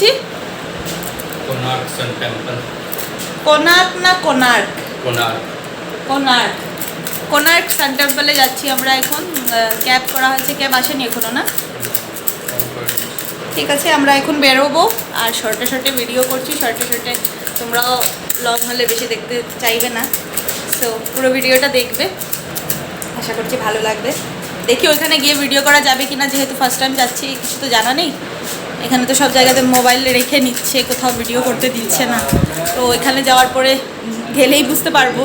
যাচ্ছি কোনার্ক সান টেম্পল। কোনার্ক না কোনার্ক কোনার্ক কোনার্ক কোনার্ক সান টেম্পলে যাচ্ছি আমরা এখন। ক্যাব করা হয়েছে ক্যাব আসেনি এখনও না? ঠিক আছে আমরা এখন বেরোবো। আর শর্টে শর্টে ভিডিও করছি শর্টে শর্টে তোমরাও লং হলে বেশি দেখতে চাইবে না। সো পুরো ভিডিওটা দেখবে। আশা করছি ভালো লাগবে। দেখি ওইখানে গিয়ে ভিডিও করা যাবে কি না যেহেতু ফার্স্ট টাইম যাচ্ছি কিছু তো জানা নেই। এখানে তো সব জায়গাতে মোবাইল রেখে নিচ্ছে, কোথাও ভিডিও করতে দিচ্ছে না। তো এখানে যাওয়ার পরে গেলেই বুঝতে পারব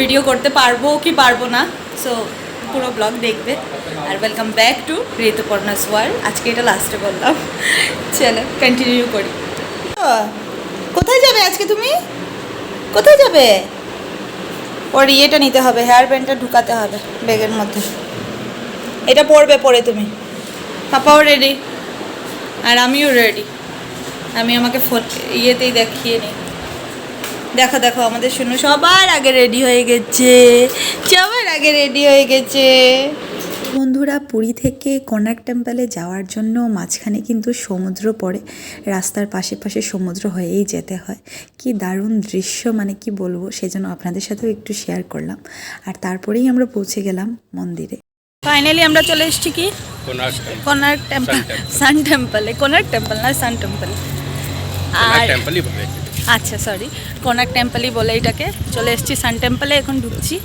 ভিডিও করতে পারব কি পারব না। সো পুরো ব্লগ দেখবে। আর welcome back to Rituparna's world আজকে এটা লাস্টে বললাম। চলো কন্টিনিউ করি। কোথায় যাবে আজকে তুমি? কোথায় যাবে? ওর ইয়েটা নিতে হবে হেয়ার ব্যান্ডটা ঢুকাতে হবে ব্যাগের মধ্যে। এটা পরবে পরে তুমি। পাপাও রেডি আর আমিও রেডি আমি আমাকে ফোন ইয়েতেই দেখিয়ে নিই। দেখো দেখো আমাদের শুনো সবার আগে রেডি হয়ে গেছে। সবার আগে রেডি হয়ে গেছে। বন্ধুরা পুরী থেকে কোনার্ক টেম্পলে যাওয়ার জন্য মাঝখানে কিন্তু সমুদ্র পড়ে। রাস্তার পাশে পাশে সমুদ্র হয়েই যেতে হয়। কি দারুণ দৃশ্য মানে কি বলব সেজন্য আপনাদের সাথেও একটু শেয়ার করলাম। আর তারপরেই আমরা পৌঁছে গেলাম মন্দিরে। ফাইনালি আমরা চলে এসেছি কি? কোনার্ক টেম্পল সান টেম্পলে কোনার্ক টেম্পল না সান টেম্পল আর আচ্ছা সরি কোনার্ক টেম্পলই বলে এটাকে। চলে এসেছি সান টেম্পলে এখন ঢুকছি।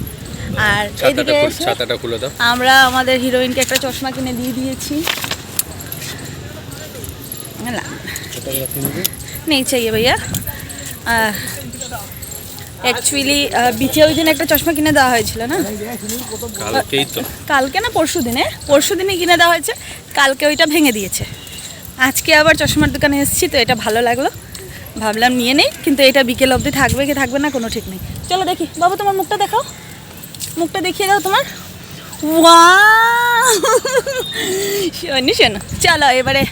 আর এদিকে ছাতাটা খুলে দাও। আমরা আমাদের হিরোইনকে একটা চশমা কিনে দিয়ে দিয়েছি। না। নেই চাইয়ে ভাইয়া। অ্যাকচুয়ালি বিচে ওই দিন একটা চশমা কিনে দেওয়া হয়েছিল না? কালকেই তো। কালকে না পরশু দিনে? পরশু দিনে কিনে দেওয়া হয়েছে কালকে ওইটা ভেঙে দিয়েছে। আজকে আবার চশমার দোকানে এসেছি তো এটা ভালো লাগল। ভাবলাম নিয়ে নেই কিন্তু এটা বিকেল অবধি থাকবে কি থাকবে না কোনো ঠিক নেই। চলো দেখি। বাবু তোমার মুখটা দেখাও। মুখটা দেখিয়ে দাও তোমার। শোনি শোনো। চলো এবারে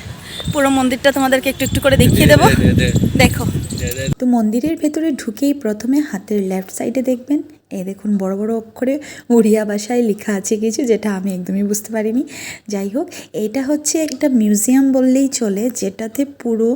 পুরো মন্দিরটা তোমাদেরকে একটু একটু করে দেখিয়ে দেবো। দেখো। তো মন্দিরের ভেতরে ঢুকেই প্রথমে হাতের লেফট সাইডে দেখবেন। এই দেখুন, বড় বড় অক্ষরে উড়িয়া ভাষায় লেখা আছে কিছু যেটা আমি একদমই বুঝতে পারিনি। যাই হোক, এটা হচ্ছে একটা মিউজিয়াম বললেই চলে, যেটাতে পুরো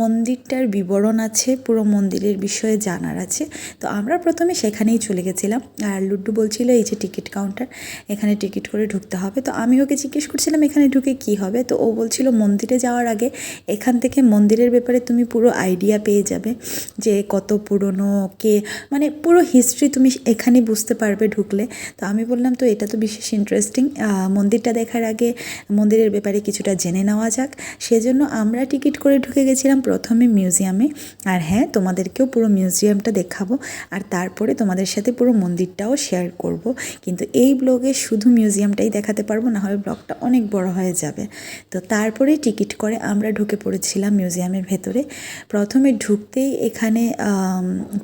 মন্দিরটার বিবরণ আছে, পুরো মন্দিরের বিষয়ে জানার আছে। তো আমরা প্রথমে সেখানেই চলে গেছিলাম। আর লুড্ডু বলছিল, এই যে টিকিট কাউন্টার, এখানে টিকিট করে ঢুকতে হবে। তো আমি ওকে জিজ্ঞেস করছিলাম, এখানে ঢুকে কি হবে? তো ও বলছিল, মন্দিরে যাওয়ার আগে এখান থেকে মন্দিরের ব্যাপারে তুমি পুরো আইডিয়া পেয়ে যাবে যে কত পুরনো, কে মানে পুরো হিস্ট্রি তুমি এখানে বুঝতে পারবে ঢুকলে। তো আমি বললাম, তো এটা তো বিশেষ ইন্টারেস্টিং মন্দিরটা দেখার আগে মন্দিরের ব্যাপারে কিছুটা জেনে নেওয়া যাক। সেজন্য আমরা টিকিট করে ঢুকে গেছিলাম প্রথমে মিউজিয়ামে আর হ্যাঁ তোমাদেরকেও পুরো মিউজিয়ামটা দেখাবো। আর তারপরে তোমাদের সাথে পুরো মন্দিরটাও শেয়ার করব। কিন্তু এই ব্লগে শুধু মিউজিয়ামটাই দেখাতে পারব, না হয় ব্লগটা অনেক বড় হয়ে যাবে। তো তারপরে টিকিট করে আমরা ঢুকে পড়েছিলাম মিউজিয়ামের ভেতরে। প্রথমে ঢুকতেই এখানে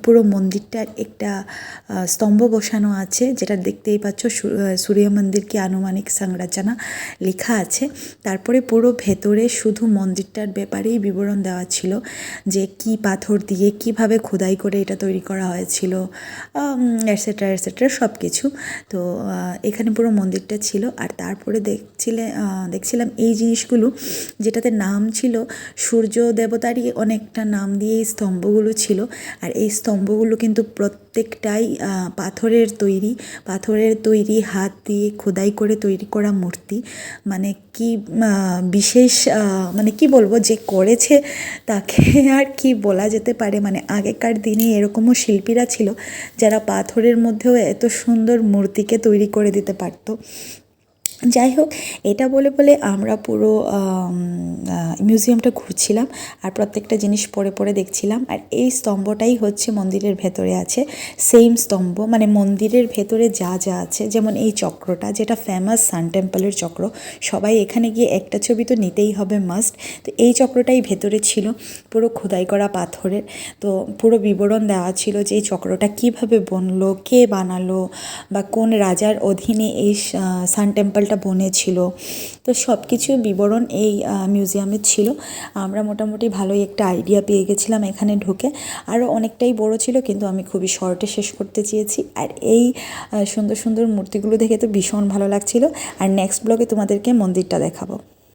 পুরো মন্দিরটার একটা স্তম্ভ বসানো আছে, যেটা দেখতেই পাচ্ছ সূর্য মন্দির কি আনুমানিক সংরচনা লেখা আছে। তারপরে পুরো ভেতরে শুধু মন্দিরটার ব্যাপারেই বিবরণ দেওয়া ছিল, যে কি পাথর দিয়ে কীভাবে খোদাই করে এটা তৈরি করা হয়েছিল এটসেট্রা এটসেট্রা সব কিছু তো এখানে পুরো মন্দিরটা ছিল। আর তারপরে দেখছিলে দেখছিলাম এই জিনিসগুলো, যেটাতে নাম ছিল সূর্য দেবতারই অনেকটা নাম দিয়ে এই স্তম্ভগুলো ছিল। আর এই স্তম্ভগুলো কিন্তু প্রত্যেকটাই পাথরের তৈরি। পাথরের তৈরি, হাত দিয়ে খোদাই করে তৈরি করা মূর্তি। মানে কি বিশেষ মানে কি বলব, যে করেছে তাকে আর কি বলা যেতে পারে। মানে আগেকার দিনে এরকমও শিল্পীরা ছিল যারা পাথরের মধ্যেও এত সুন্দর মূর্তিকে তৈরি করে দিতে পারতো। যাই হোক এটা বলে বলে আমরা পুরো মিউজিয়ামটা ঘুরছিলাম আর প্রত্যেকটা জিনিস পরে পরে দেখছিলাম। আর এই স্তম্ভটাই হচ্ছে মন্দিরের ভেতরে আছে। সেম স্তম্ভ মানে মন্দিরের ভেতরে যা যা আছে, যেমন এই চক্রটা, যেটা ফেমাস সান টেম্পলের চক্র। সবাই এখানে গিয়ে একটা ছবি তো নিতেই হবে মাস্ট তো এই চক্রটাই ভেতরে ছিল, পুরো খোদাই করা পাথরের। তো পুরো বিবরণ দেওয়া ছিল যে এই চক্রটা কীভাবে বনলো, কে বানালো, বা কোন রাজার অধীনে এই সান টেম্পলটা বনেছিল তো সব কিছু বিবরণ এই মিউজিয়ামে ছিল। আমরা মোটামুটি ভালোই একটা আইডিয়া পেয়ে গেছিলাম এখানে ঢুকে। আরও অনেকটাই বড় ছিল, কিন্তু আমি খুবই শর্টে শেষ করতে চেয়েছি। আর এই সুন্দর সুন্দর মূর্তিগুলো দেখে তো ভীষণ ভালো লাগছিল। আর নেক্সট ব্লগে তোমাদেরকে মন্দিরটা দেখাবো।